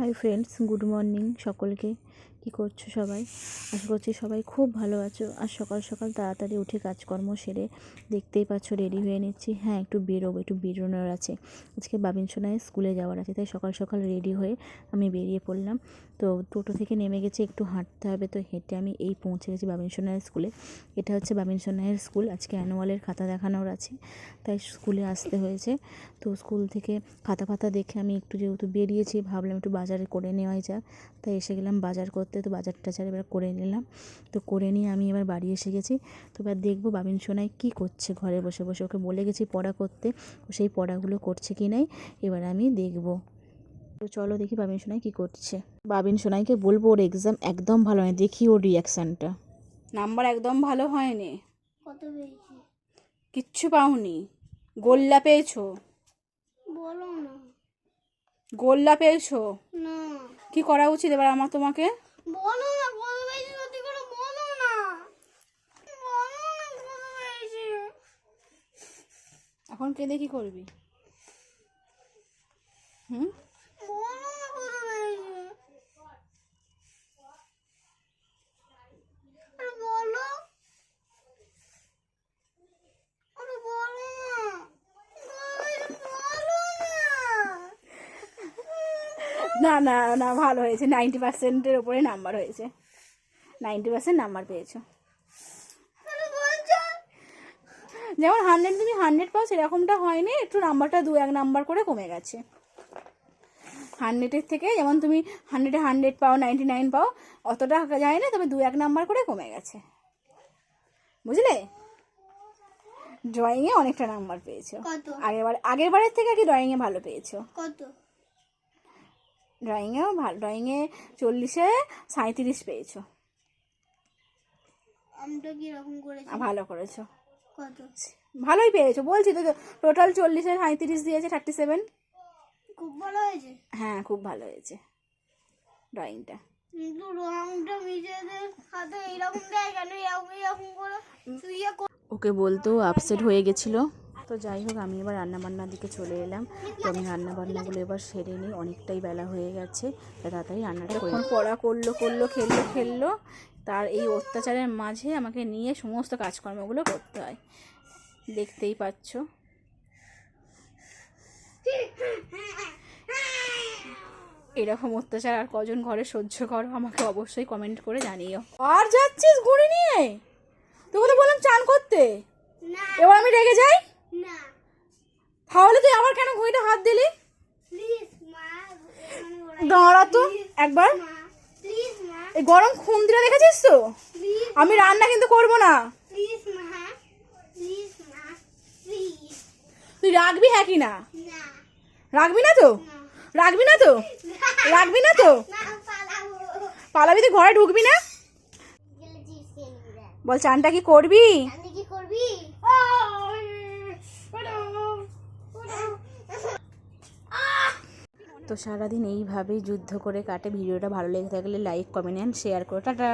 Hi friends good morning সকলকে। কি করছ সবাই? আশা করছি সবাই খুব ভালো আছো। আর সকাল সকাল তাড়াতাড়ি উঠে কাজকর্ম সেরে দেখতেই পাচ্ছ রেডি হয়ে নিচ্ছি। হ্যাঁ একটু বেরোবো, একটু বেরোনোর আছে। আজকে বাবিন সোনায় স্কুলে যাওয়ার আছে, তাই সকাল সকাল রেডি হয়ে আমি বেরিয়ে পড়লাম। তো টোটো থেকে নেমে গেছে, একটু হাঁটতে হবে, তো হেঁটে আমি এই পৌঁছে গেছি বাবিন সোনাইয়ের স্কুলে। এটা হচ্ছে বাবিন সোনাইয়ের স্কুল, আজকে অ্যানুয়ালের খাতা দেখানোর আছে, তাই স্কুলে আসতে হয়েছে। তো স্কুল থেকে খাতা ফাতা দেখে আমি একটু যেহেতু বেরিয়েছি, ভাবলাম একটু বাজারে করে নেওয়াই যাক, তাই এসে গেলাম বাজার করতে তো বাজার টাজার এবার করে নিলাম। তো করে নিয়ে আমি এবার বাড়ি এসে গেছি। তো এবার দেখব বাবিন সোনাই কী করছে ঘরে বসে বসে ওকে বলে গেছি পড়া করতে। ও সেই পড়াগুলো করছে কি নাই এবার আমি দেখব। তো চলো দেখি বাবিন সোনাই কী করছে। বাবিন সোনাইকে বলব ওর এক্সাম একদম ভালো নয় দেখি ওর রিয়াকশানটা নাম্বার একদম ভালো হয়নি। কত পেয়েছি? কিচ্ছু পাওনি। গোল্লা পেয়েছ? বলো না। গোল্লা পেয়েছ? না। কি করা উচিত এবার আমার তোমাকে? না না। এখন কেঁদে কি করবি? হুম বলো না কত পেয়েছি আরে বলো আরে বলো না কত পেয়েছি বলো না না না ভালো হয়েছে। নাইনটি পার্সেন্টের ওপরে নাম্বার হয়েছে। নাইনটি পার্সেন্ট নাম্বার পেয়েছ। যেমন হান্ড্রেড তুমি হান্ড্রেড পাও সেরকমটা হয়নি। একটু নাম্বারটা দু এক নাম্বার করে কমে গেছে। হান্ড্রেডের থেকে যেমন তুমি হান্ড্রেডে হান্ড্রেড পাও নাইনটি নাইন পাও অতটা যায় না তবে দু এক নাম্বার করে কমে গেছে। বুঝলে? ড্রয়িংয়ে অনেকটা নাম্বার পেয়েছ। আগেরবার আগের বারের থেকে কি ড্রয়িংয়ে ভালো পেয়েছ। কত? ড্রয়িংয়েও ভালো ড্রয়িংয়ে চল্লিশে সাঁত্রিশ পেয়েছ। আমটা কি রকম করেছি ভালো করেছ। কত? ভালোই পেয়েছ। বলছি তো টোটাল চল্লিশে সাঁত্রিশ দিয়েছে থার্টি সেভেন খুব ভালো হয়েছে? হ্যাঁ খুব ভালো হয়েছে ড্রয়িংটা কিন্তু রংটা নিজেদের হাতে এইরকম দেয় কেন? এরকম এরকম করে ওকে বলতো আপসেট হয়ে গেছিল। তো যাই হোক আমি এবার রান্নাবান্নার দিকে চলে এলাম। তো আমি রান্নাবান্নাগুলো এবার সেরে নিই অনেকটাই বেলা হয়ে গেছে। তা তাড়াতাড়ি রান্নাটা করে পড়া করল করল খেললো খেললো। তার এই অত্যাচারের মাঝে আমাকে নিয়ে সমস্ত কাজকর্মগুলো করতে হয়। দেখতেই পাচ্ছ। এরকম অত্যাচার আর কজন ঘরে সহ্য করো আমাকে অবশ্যই কমেন্ট করে জানিও। আর যাচ্ছিস ঘুরে নিয়ে? তোকে তো বললাম চান করতে। এবার আমি রেগে যাই? তাহলে তুই আবার কেন ঘুড়িটা হাত দিলি? প্লিজ মা এখানে ওরা দাঁড়া তো একবার। এই গরম খুন্দিটা দেখেছিস তো? আমি রান্না কিন্তু করব না। তুই রাখবি হ্যাঁ কি না? রাখবি না তো? রাখবি না তো? রাখবি না তো? পালাবি। তুই ঘরে ঢুকবি না? বল চানটা কি করবি? কি করবি? তো সারাদিন এইভাবেই যুদ্ধ করে কাটে। ভিডিওটা ভালো লেগে থাকলে লাইক কমেন্ট অ্যান্ড শেয়ার করো। টাটা!